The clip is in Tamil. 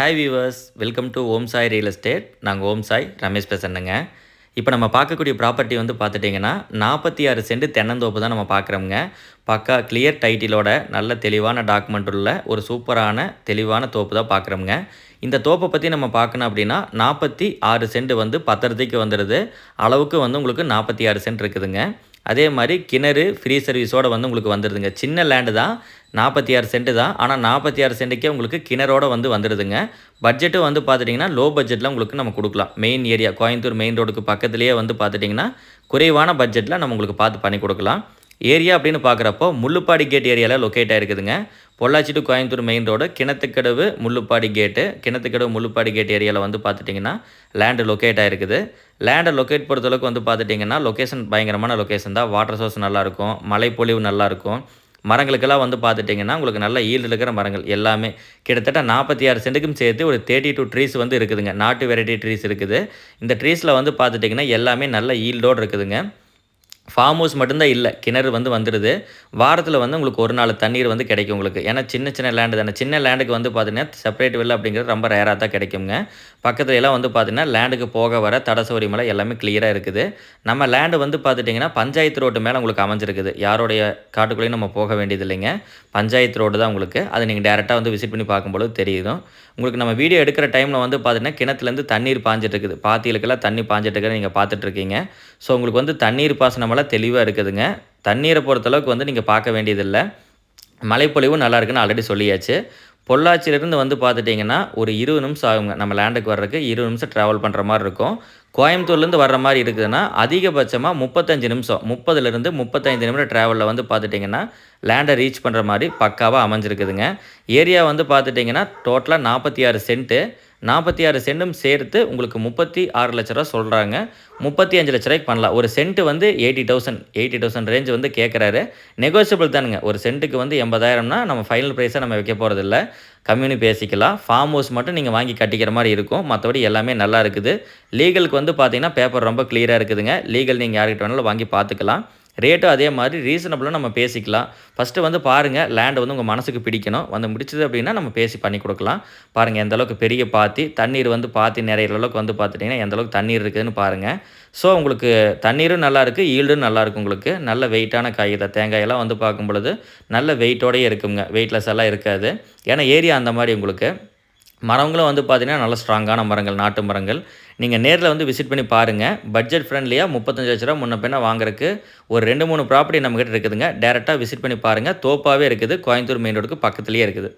Hi viewers welcome to Om Sai real estate நாங்கள் ஓம் சாய் ரமேஷ் பேசுகிறேங்க இப்போ நம்ம பார்க்கக்கூடிய ப்ராப்பர்ட்டி வந்து பார்த்துட்டிங்கன்னா நாற்பத்தி ஆறு சென்ட் தென்னந்தோப்பு தான் நம்ம பார்க்குறோங்க பக்கா கிளியர் டைட்டிலோட நல்ல தெளிவான டாக்குமெண்ட் உள்ள ஒரு சூப்பரான தெளிவான தோப்பு தான் பார்க்குறோங்க இந்த தோப்பை பற்றி நம்ம பார்க்கணும் அப்படின்னா நாற்பத்தி ஆறு சென்ட் வந்து பத்திரத்தைக்கு வந்துடுது அளவுக்கு வந்து உங்களுக்கு நாற்பத்தி ஆறு சென்ட் இருக்குதுங்க. அதே மாதிரி கிணறு ஃப்ரீ சர்வீஸோடு வந்து உங்களுக்கு வந்துடுதுங்க சின்ன லேண்டு தான் நாற்பத்தி ஆறு சென்ட்டு தான். ஆனால் நாற்பத்தி ஆறு சென்ட்டுக்கே உங்களுக்கு கிணறோடு வந்து வந்துடுதுங்க பட்ஜெட்டும் வந்து பார்த்துட்டிங்கன்னா லோ பட்ஜெட்டில் உங்களுக்கு நம்ம கொடுக்கலாம். மெயின் ஏரியா கோயம்புத்தூர் மெயின் ரோடுக்கு பக்கத்துலேயே வந்து பார்த்துட்டிங்கன்னா குறைவான பட்ஜெட்டில் நம்ம உங்களுக்கு பார்த்து பண்ணி கொடுக்கலாம். ஏரியா அப்படின்னு பார்க்குறப்போ முள்ளுப்பாடி கேட் ஏரியாவில் locate ஆகிருக்குதுங்க Pollachi to Coimbatore main road Kinathukadavu Mullupadi gate Kinathukadavu Mullupadi gate ஏரியாவில் வந்து பார்த்துட்டிங்கன்னா லேண்டு லொக்கேட் ஆகிருக்குது லேண்டை லொக்கேட் பொறுத்தளவுக்கு வந்து பார்த்துட்டிங்கன்னா லொக்கேஷன் பயங்கரமான லொக்கேஷன் தான். வாட்டர் சோர்ஸ் நல்லாயிருக்கும் மழைப்பொழிவு நல்லாயிருக்கும் மரங்களுக்கெல்லாம் வந்து பார்த்துட்டிங்கன்னா உங்களுக்கு நல்ல ஈல்டு இருக்கிற மரங்கள் எல்லாமே. கிட்டத்தட்ட நாற்பத்தி ஆறு சென்ட்டுக்கும் சேர்த்து ஒரு தேர்ட்டி டூ ட்ரீஸ் வந்து இருக்குதுங்க. நாட்டு வெரைட்டி ட்ரீஸ் இருக்குது. இந்த ட்ரீஸில் வந்து பார்த்துட்டிங்கன்னா எல்லாமே நல்ல ஈல்டோடு இருக்குதுங்க. ஃபார்ம் ஹவுஸ் மட்டும்தான் இல்லை கிணறு வந்து வந்துடுது வாரத்தில் வந்து உங்களுக்கு ஒரு நாள் தண்ணீர் வந்து கிடைக்கும் உங்களுக்கு. ஏன்னா சின்ன சின்ன லேண்டு தானே. சின்ன லேண்டுக்கு வந்து பார்த்தீங்கன்னா செப்பரேட் வெல் அப்படிங்கிறது ரொம்ப ரேராக தான் கிடைக்குங்க. பக்கத்துல எல்லாம் வந்து பார்த்தீங்கன்னா லேண்டுக்கு போக வர தடசவரி மலை எல்லாமே கிளியராக இருக்குது. நம்ம லேண்டு வந்து பார்த்துட்டிங்கன்னா பஞ்சாயத்து ரோட்டு மேலே உங்களுக்கு அமைஞ்சிருக்குது. யாருடைய காட்டுக்குள்ளேயும் நம்ம போக வேண்டியது இல்லைங்க. பஞ்சாயத்து ரோடு தான் உங்களுக்கு. அதை நீங்கள் டேரெக்டாக வந்து விசிட் பண்ணி பார்க்கும்போது தெரியும் உங்களுக்கு நம்ம வீடியோ எடுக்கிற டைமில் வந்து பார்த்தீங்கன்னா கிணத்துலேருந்து தண்ணீர் பாஞ்சிட்டு இருக்குது பாத்திகளுக்கெல்லாம் தண்ணி பாஞ்சிட்டு இருக்கிறத நீங்கள் பார்த்துட்ருக்கீங்க ஸோ உங்களுக்கு வந்து தண்ணீர் பாசனமெல்லாம் தெளிவாக இருக்குதுங்க. தண்ணீரை பொறுத்தளவுக்கு வந்து நீங்கள் பார்க்க வேண்டியதில்லை. மழைப்பொழிவும் நல்லா இருக்குன்னு ஆல்ரெடி சொல்லியாச்சு. பொள்ளாச்சியிலேருந்து வந்து பார்த்துட்டிங்கன்னா ஒரு இருபது நிமிஷம் ஆகுங்க. நம்ம லேண்டுக்கு வர்றதுக்கு இருபது நிமிஷம் ட்ராவல் பண்ணுற மாதிரி இருக்கும். கோயம்புத்தூர்லேருந்து வர்ற மாதிரி இருக்குதுன்னா அதிகபட்சமாக முப்பத்தஞ்சு நிமிஷம். முப்பதுலேருந்து முப்பத்தஞ்சு நிமிடம் ட்ராவலில் வந்து பார்த்துட்டிங்கன்னா லேண்டை ரீச் பண்ணுற மாதிரி பக்காவாக அமைஞ்சிருக்குதுங்க. ஏரியா வந்து பார்த்துட்டிங்கன்னா டோட்டலாக நாற்பத்தி ஆறு சென்ட்டு நாற்பத்தி ஆறு சென்டும் சேர்த்து உங்களுக்கு முப்பத்தி ஆறு லட்ச ரூபா சொல்கிறாங்க முப்பத்தி அஞ்சு லட்ச ரூபாய்க்கு பண்ணலாம். ஒரு சென்ட்டு வந்து eighty thousand eighty thousand range வந்து கேட்குறாரு நெகோசியபிள் தானுங்க. ஒரு சென்ட்டுக்கு வந்து எண்பதாயிரம்னா நம்ம ஃபைனல் ப்ரைஸாக நம்ம வைக்க போகிறதில்ல கம்யூனி பேசிக்கலாம். ஃபார்ம் ஹவுஸ் மட்டும் நீங்கள் வாங்கி கட்டிக்கிற மாதிரி இருக்கும். மற்றபடி எல்லாமே நல்லா இருக்குது. லீகலுக்கு வந்து பார்த்தீங்கன்னா பேப்பர் ரொம்ப கிளியராக இருக்குதுங்க. லீகல் நீங்கள் யார்கிட்ட வேணாலும் வாங்கி பார்த்துக்கலாம் ரேட்டும் அதே மாதிரி ரீசனபிளாக நம்ம பேசிக்கலாம். ஃபஸ்ட்டு வந்து பாருங்கள் லேண்ட் வந்து உங்கள் மனசுக்கு பிடிக்கணும். வந்து முடிச்சது அப்படின்னா நம்ம பேசி பண்ணி கொடுக்கலாம். பாருங்கள் எந்த அளவுக்கு பெரிய பாத்தி தண்ணீர் வந்து பாத்தி நிறைய அளவுக்கு வந்து பார்த்துட்டிங்கன்னா எந்த அளவுக்கு தண்ணீர் இருக்குதுன்னு பாருங்கள் ஸோ உங்களுக்கு தண்ணீரும் நல்லாயிருக்கு ஈல்டும் நல்லாயிருக்கும் உங்களுக்கு. நல்ல வெயிட்டான காய் தான் தேங்காயெல்லாம் வந்து பார்க்கும் பொழுது நல்ல வெயிட்டோடையே இருக்குங்க. வெயிட்லெஸ் எல்லாம் இருக்காது. ஏன்னா ஏரியா அந்த மாதிரி உங்களுக்கு. மரங்களும் வந்து பார்த்திங்கன்னா நல்ல ஸ்ட்ராங்கான மரங்கள் நாட்டு மரங்கள். நீங்கள் நேரில் வந்து விசிட் பண்ணி பாருங்கள் பட்ஜெட் ஃப்ரெண்ட்லியாக முப்பத்தஞ்சு லட்ச ரூபா முன்ன பின்ன வாங்குறதுக்கு ஒரு ரெண்டு மூணு ப்ராப்பர்ட்டி நம்மக்கிட்ட இருக்குதுங்க. டேரெக்டாக விசிட் பண்ணி பாருங்கள் தோப்பாகவே இருக்குது. கோயம்புத்தூர் மெயின் ரோடுக்கு பக்கத்துலேயே இருக்குது.